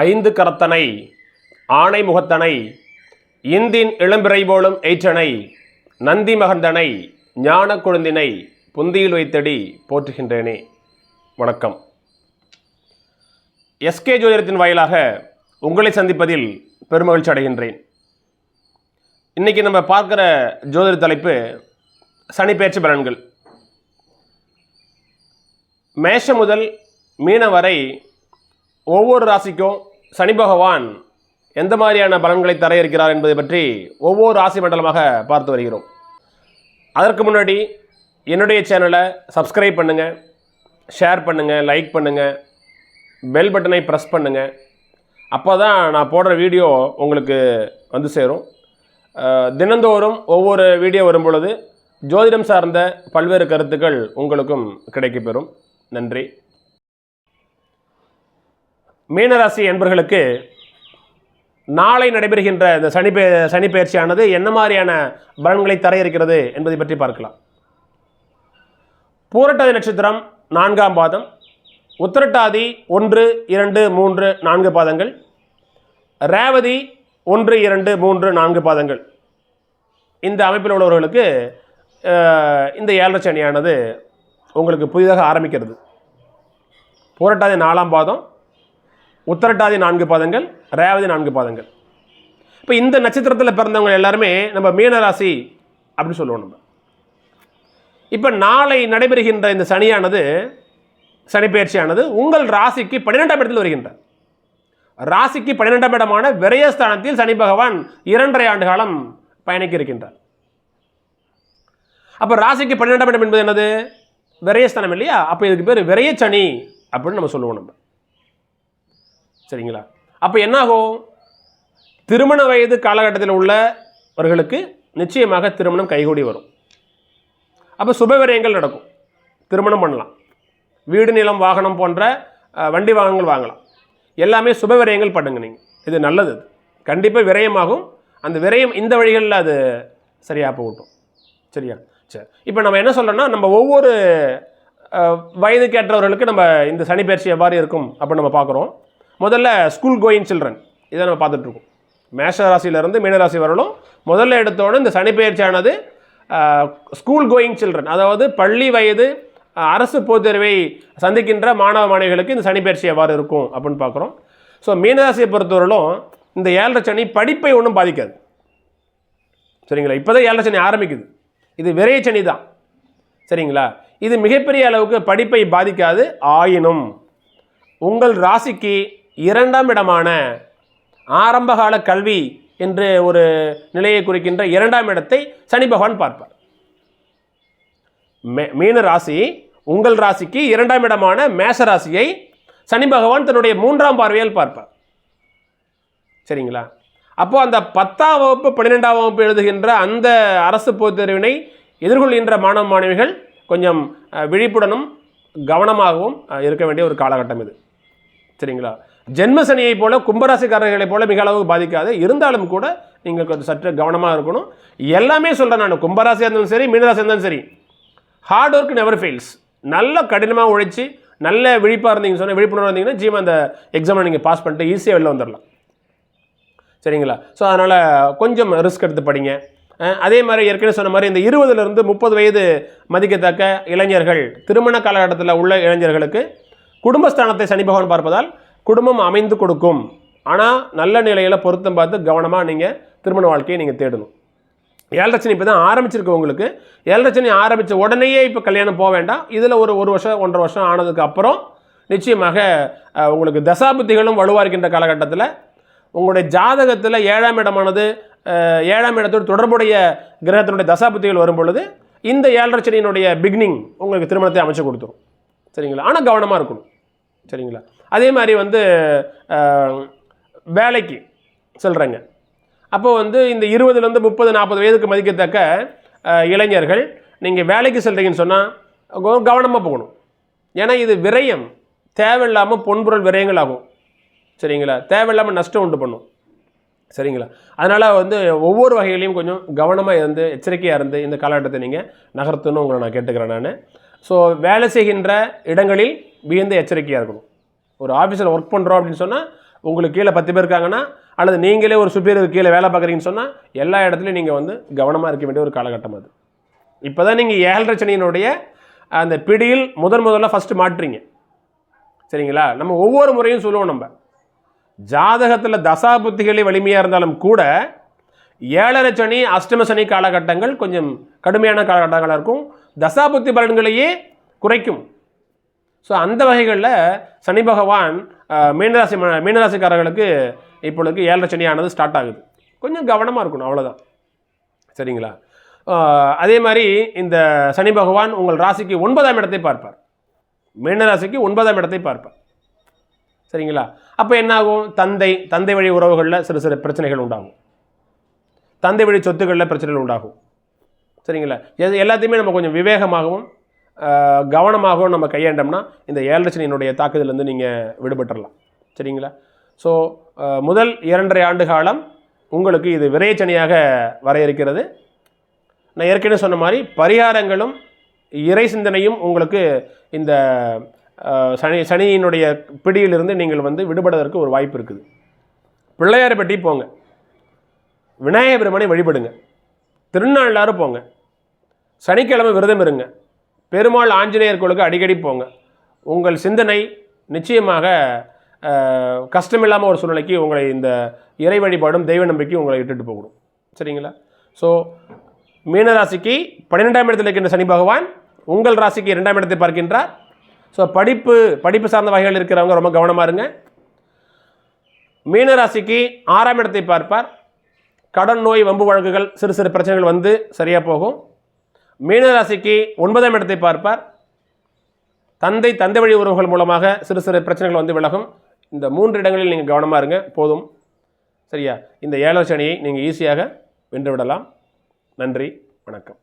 ஐந்து கரத்தனை ஆணை முகத்தனை இந்தின் இளம்பிறை போலும் ஏற்றனை நந்தி மகந்தனை ஞான குழந்தினை புந்தியில் வைத்தடி போற்றுகின்றேனே. வணக்கம். எஸ்கே ஜோதிடத்தின் வாயிலாக உங்களை சந்திப்பதில் பெருமகிழ்ச்சி அடைகின்றேன். இன்றைக்கி நம்ம பார்க்குற ஜோதிட தலைப்பு சனிப்பெயர்ச்சி பலன்கள். மேஷம் முதல் மீனம் வரை ஒவ்வொரு ராசிக்கும் சனி பகவான் எந்த மாதிரியான பலன்களை தர இருக்கிறார் என்பதை பற்றி ஒவ்வொரு ராசி மண்டலமாக பார்த்து வருகிறோம். அதற்கு முன்னாடி என்னுடைய சேனலை சப்ஸ்கிரைப் பண்ணுங்கள் ஷேர் பண்ணுங்கள் லைக் பண்ணுங்கள் பெல் பட்டனை ப்ரெஸ் பண்ணுங்கள் அப்போ தான் நான் போடுற வீடியோ உங்களுக்கு வந்து சேரும். தினந்தோறும் ஒவ்வொரு வீடியோ வரும்பொழுது ஜோதிடம் சார்ந்த பல்வேறு கருத்துக்கள் உங்களுக்கும் கிடைக்கப்பெறும். நன்றி. மீனராசி என்பர்களுக்கு நாளை நடைபெறுகின்ற இந்த சனி பே சனி பயிற்சியானது என்ன மாதிரியான பலன்களை தர இருக்கிறது என்பதை பற்றி பார்க்கலாம். பூரட்டாதி நட்சத்திரம் நான்காம் பாதம். உத்திரட்டாதி ஒன்று இரண்டு மூன்று நான்கு பாதங்கள். ரேவதி ஒன்று இரண்டு மூன்று நான்கு பாதங்கள். இந்த அமைப்பில் உள்ளவர்களுக்கு இந்த ஏழரை சனியானது உங்களுக்கு புதிதாக ஆரம்பிக்கிறது. பூரட்டாதி நாலாம் பாதம். உத்தரட்டாதி நான்கு பாதங்கள் ரேவதி நான்கு பாதங்கள். இப்போ இந்த நட்சத்திரத்தில் பிறந்தவங்க எல்லாருமே நம்ம மீனராசி அப்படின்னு சொல்லுவோம் நம்ம. இப்போ நாளை நடைபெறுகின்ற இந்த சனியானது சனிப்பெயர்ச்சியானது உங்கள் ராசிக்கு பன்னிரெண்டாம் இடத்தில் வருகின்றார் ராசிக்கு பன்னிரெண்டாம் இடமான விரயஸ்தானத்தில் சனி பகவான் இரண்டரை ஆண்டு காலம் பயணிக்க இருக்கின்றார். அப்போ ராசிக்கு பன்னிரெண்டாம் இடம் என்பது என்னது? விரயஸ்தானம் இல்லையா? அப்போ இதுக்கு பேர் விரயச்சனி சனி அப்படின்னு நம்ம சொல்லுவோம் நம்ம. சரிங்களா? அப்போ என்னாகும்? திருமண வயது காலகட்டத்தில் உள்ளவர்களுக்கு நிச்சயமாக திருமணம் கைகூடி வரும். அப்போ சுபவிரயங்கள் நடக்கும். திருமணம் பண்ணலாம். வீடு நிலம் வாகனம் போன்ற வண்டி வாகனங்கள் வாங்கலாம். எல்லாமே சுபவிரயங்கள் பண்ணுங்க நீங்கள் இது நல்லது கண்டிப்பாக விரயமாகும். அந்த விரயம் இந்த வழிகளில் அது சரியாக போகட்டும். சரியா? சரி. இப்போ நம்ம என்ன சொல்கிறோன்னா நம்ம ஒவ்வொரு வயதுக்கேற்றவர்களுக்கு நம்ம இந்த சனி பயிற்சி எவ்வாறு இருக்கும் அப்படின்னு நம்ம பார்க்குறோம். முதல்ல ஸ்கூல் கோயிங் சில்ட்ரன் இதை நம்ம பார்த்துட்ருக்கோம். மேஷ ராசியிலேருந்து மீனராசி வரலும் முதல்ல எடுத்தோடனே இந்த சனிப்பெயர்ச்சியானது ஸ்கூல் கோயிங் சில்ட்ரன் அதாவது பள்ளி வயது அரசு பொதுத் தேர்வை சந்திக்கின்ற மாணவ மாணவிகளுக்கு இந்த சனி எவ்வாறு இருக்கும் அப்படின்னு பார்க்குறோம். ஸோ மீனராசியை பொறுத்தவரையிலும் இந்த ஏழரை சனி படிப்பை ஒன்றும் பாதிக்காது. சரிங்களா? இப்போ தான் ஏழரை சனி ஆரம்பிக்குது. இது விரைய சனி தான். சரிங்களா? இது மிகப்பெரிய அளவுக்கு படிப்பை பாதிக்காது ஆயினும் உங்கள் ராசிக்கு இரண்டாம் இடமான ஆரம்பகால கல்வி என்று ஒரு நிலையை குறிக்கின்ற இரண்டாம் இடத்தை சனி பகவான் பார்ப்பார். மே- மீன ராசி உங்கள் ராசிக்கு இரண்டாம் இடமான மேச ராசியை சனி பகவான் தன்னுடைய மூன்றாம் பார்வையால் பார்ப்பார். சரிங்களா? அப்போ அந்த பத்தாம் வகுப்பு பன்னிரெண்டாம் வகுப்பு எழுதுகின்ற அந்த அரசு பொதுத் தேர்வினை எதிர்கொள்கின்ற மாணவ மாணவிகள் கொஞ்சம் விழிப்புடனும் கவனமாகவும் இருக்க வேண்டிய ஒரு காலகட்டம் இது. சரிங்களா? ஜென்மசனியை போல கும்பராசிக்காரர்களைப் போல மிக அளவு பாதிக்காது. இருந்தாலும் கூட நீங்கள் கொஞ்சம் சற்று கவனமாக இருக்கணும். எல்லாமே சொல்கிறேன் நான். கும்பராசியாக இருந்தாலும் சரி மீனராசியாக இருந்தாலும் சரி. ஹார்ட் ஒர்க் நெவர் ஃபெயில்ஸ் நல்ல கடினமாக உழைச்சி நல்ல விழிப்பாக இருந்தீங்கன்னு சொன்னால் விழிப்புணர்வு இருந்தீங்கன்னா ஜீவன் அந்த எக்ஸாமை நீங்கள் பாஸ் பண்ணிட்டு ஈஸியாக வெளில வந்துடலாம் சரிங்களா? ஸோ அதனால் கொஞ்சம் ரிஸ்க் எடுத்து படிங்க. அதே மாதிரி ஏற்கனவே சொன்ன மாதிரி இந்த இருபதுலேருந்து முப்பது வயது மதிக்கத்தக்க இளைஞர்கள் திருமண காலகட்டத்தில் உள்ள இளைஞர்களுக்கு குடும்பஸ்தானத்தை சனி பகவான் பார்ப்பதால் குடும்பம் அமைந்து கொடுக்கும். ஆனால் நல்ல நிலையில் பொருத்தம் பார்த்து கவனமாக நீங்கள் திருமண வாழ்க்கையை நீங்கள் தேடணும். ஏழரச்சனை இப்போ தான் ஆரம்பிச்சிருக்கு உங்களுக்கு. ஏழரச்சனை ஆரம்பித்த உடனேயே இப்போ கல்யாணம் போக வேண்டாம். இதில் ஒரு ஒரு வருஷம் ஒன்றரை வருஷம் ஆனதுக்கு அப்புறம் நிச்சயமாக உங்களுக்கு தசாபுத்திகளும் வலுவாக இருக்கின்ற காலகட்டத்தில் உங்களுடைய ஜாதகத்தில் ஏழாம் இடமானது ஏழாம் இடத்தோடு தொடர்புடைய கிரகத்தினுடைய தசாபுத்திகள் வரும் பொழுது இந்த ஏழரச்சனையினுடைய பிகினிங் உங்களுக்கு திருமணத்தை அமைச்சு கொடுத்துரும். சரிங்களா? ஆனால் கவனமாக இருக்கணும். சரிங்களா? அதே மாதிரி வந்து வேலைக்கு சொல்கிறேங்க அப்போ வந்து இந்த இருபதுலேருந்து முப்பது நாற்பது வயதுக்கு மதிக்கத்தக்க இளைஞர்கள் நீங்கள் வேலைக்கு செல்கிறீங்கன்னு சொன்னால் கவனமாக போகணும். ஏன்னா இது விரயம். தேவையில்லாமல் பொன்பொருள் விரயங்கள் ஆகும் சரிங்களா? தேவையில்லாமல் நஷ்டம் உண்டு பண்ணும். சரிங்களா? அதனால் வந்து ஒவ்வொரு வகையிலையும் கொஞ்சம் கவனமாக இருந்து எச்சரிக்கையாக இருந்து இந்த காலகட்டத்தை நீங்கள் நகர்த்தணும் உங்களை நான் கேட்டுக்கிறேன் நான். ஸோ வேலை செய்கின்ற இடங்களில் மிகுந்த எச்சரிக்கையாக இருக்கணும். ஒரு ஆஃபீஸில் ஒர்க் பண்ணுறோம் அப்படின்னு சொன்னால் உங்களுக்கு கீழே பத்து பேர் இருக்காங்கன்னா அல்லது நீங்களே ஒரு சுப்பீரியர் கீழே வேலை பார்க்குறீங்கன்னு சொன்னால் எல்லா இடத்துலையும் நீங்கள் வந்து கவனமாக இருக்க வேண்டிய ஒரு காலகட்டம் அது. இப்போ தான் நீங்கள் ஏழரை சனியினுடைய அந்த பிடியில் முதன் முதல்ல ஃபஸ்ட்டு மாட்டுறீங்க. சரிங்களா? நம்ம ஒவ்வொரு முறையும் சொல்லுவோம் நம்ம. ஜாதகத்தில் தசா புத்திகளே வலிமையாக இருந்தாலும் கூட ஏழரை சனி அஷ்டம சனி காலகட்டங்கள் கொஞ்சம் கடுமையான காலகட்டங்களாக இருக்கும். தசாபுத்தி பலன்களையே குறைக்கும். ஸோ அந்த வகைகளில் சனி பகவான் மீனராசி ம- மீனராசிக்காரர்களுக்கு இப்பொழுது ஏழரை சனியானது ஸ்டார்ட் ஆகுது. கொஞ்சம் கவனமாக இருக்கணும் அவ்வளோதான் சரிங்களா? அதே மாதிரி இந்த சனி பகவான் உங்கள் ராசிக்கு ஒன்பதாம் இடத்தை பார்ப்பார். மீனராசிக்கு ஒன்பதாம் இடத்தை பார்ப்பார். சரிங்களா? அப்போ என்னாகும்? தந்தை தந்தை வழி உறவுகளில் சிறு சிறு பிரச்சனைகள் உண்டாகும். தந்தை வழி சொத்துக்களில் பிரச்சனைகள் உண்டாகும். சரிங்களா? எது எல்லாத்தையுமே நம்ம கொஞ்சம் விவேகமாகவும் கவனமாகவும் நம்ம கையாண்டோம்னா இந்த ஏழரசனியினுடைய தாக்குதலேருந்து நீங்கள் விடுபட்டுடலாம் சரிங்களா? ஸோ முதல் இரண்டரை ஆண்டு காலம் உங்களுக்கு இது விரைச்சனியாக வரையறுக்கிறது. நான் ஏற்கனவே சொன்ன மாதிரி பரிகாரங்களும் இறை சிந்தனையும் உங்களுக்கு இந்த சனி சனியினுடைய பிடியிலிருந்து நீங்கள் வந்து விடுபடுவதற்கு ஒரு வாய்ப்பு இருக்குது. பிள்ளையாரை போங்க. விநாயகபெருமனை வழிபடுங்க. திருநாளாறு போங்க. சனிக்கிழமை விரதம் இருங்க. பெருமாள் ஆஞ்சநேயர் கோளுக்கு அடிக்கடி போங்க. உங்கள் சிந்தனை நிச்சயமாக கஷ்டமில்லாமல் ஒரு சூழ்நிலைக்கு உங்களை இந்த இறை வழிபாடும் தெய்வ நம்பிக்கை உங்களை இட்டுட்டு போகணும். சரிங்களா? ஸோ மீனராசிக்கு பன்னிரெண்டாம் இடத்தில் இருக்கின்ற சனி பகவான் உங்கள் ராசிக்கு இரண்டாம் இடத்தை பார்க்கின்றார். ஸோ படிப்பு படிப்பு சார்ந்த வகைகள் இருக்கிறவங்க ரொம்ப கவனமாக இருங்க. மீனராசிக்கு ஆறாம் இடத்தை பார்ப்பார். கடன் நோய் வம்பு வழக்குகள் சிறு சிறு பிரச்சனைகள் வந்து சரியாக போகும். மீனராசிக்கு ஒன்பதாம் இடத்தை பார்ப்பார். தந்தை தந்தை வழி உறவுகள் மூலமாக சிறு சிறு பிரச்சனைகள் வந்து விலகும். இந்த மூன்று இடங்களில் நீங்கள் கவனமாக இருங்க போதும். சரியா? இந்த ஏழரை சனியை நீங்கள் ஈஸியாக வென்று விடலாம். நன்றி வணக்கம்.